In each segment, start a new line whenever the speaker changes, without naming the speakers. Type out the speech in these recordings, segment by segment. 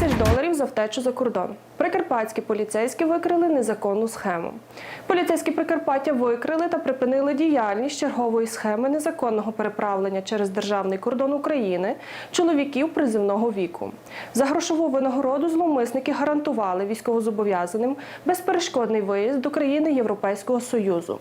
тисяч доларів втечу за кордон. Прикарпатські поліцейські викрили незаконну схему. Поліцейські Прикарпаття викрили та припинили діяльність чергової схеми незаконного переправлення через державний кордон України чоловіків призивного віку. За грошову винагороду зловмисники гарантували військовозобов'язаним безперешкодний виїзд до країни Європейського Союзу.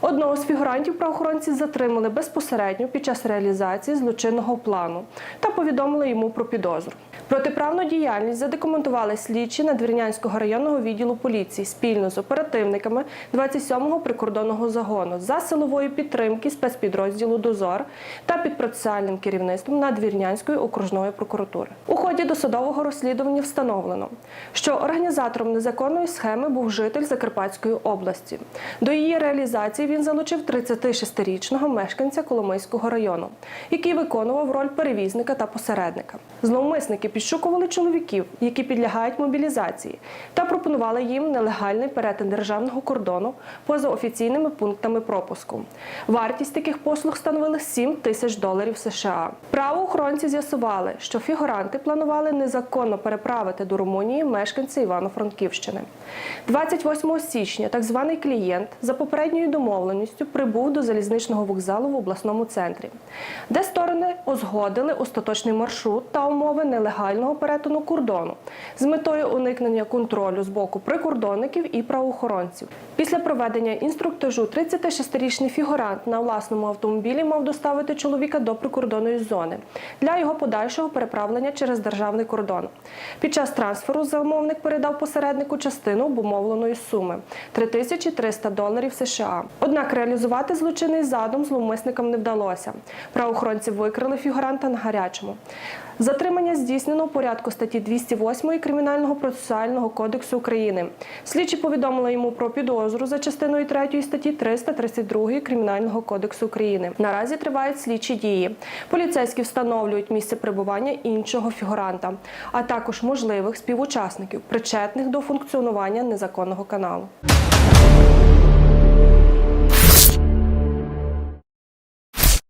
Одного з фігурантів правоохоронці затримали безпосередньо під час реалізації злочинного плану та повідомили йому про підозру. Протиправну діяльність задокументували слідчі Надвірнянського районного відділу поліції спільно з оперативниками 27-го прикордонного загону за силової підтримки спецпідрозділу Дозор та під процесуальним керівництвом Надвірнянської окружної прокуратури. У ході досудового розслідування встановлено, що організатором незаконної схеми був житель Закарпатської області. До її реалізації він залучив 36-річного мешканця Коломийського району, який виконував роль перевізника та посередника. Зловмисники підшукували чоловіків, які підлягають мобілізації, та пропонували їм нелегальний перетин державного кордону поза офіційними пунктами пропуску. Вартість таких послуг становила 7 тисяч доларів США. Правоохоронці з'ясували, що фігуранти планували незаконно переправити до Румунії мешканця Івано-Франківщини. 28 січня так званий клієнт за попередньою домовленістю прибув до залізничного вокзалу в обласному центрі, де сторони узгодили остаточний маршрут та умови нелегального перетину кордону з метою уникнення контролю з боку прикордонників і правоохоронців. Після проведення інструктажу 36-річний фігурант на власному автомобілі мав доставити чоловіка до прикордонної зони для його подальшого переправлення через державний кордон. Під час трансферу замовник передав посереднику частину обумовленої суми 3300 доларів США. Однак реалізувати злочинний задум зловмисникам не вдалося. Правоохоронці викрили фігуранта на гарячому. Затримання здійснено у порядку статті 208 Кримінального процесуального кодексу України. Слідчі повідомили йому про підозру за частиною 3 статті 332 Кримінального кодексу України. Наразі тривають слідчі дії. Поліцейські встановлюють місце перебування іншого фігуранта, а також можливих співучасників, причетних до функціонування незаконного каналу.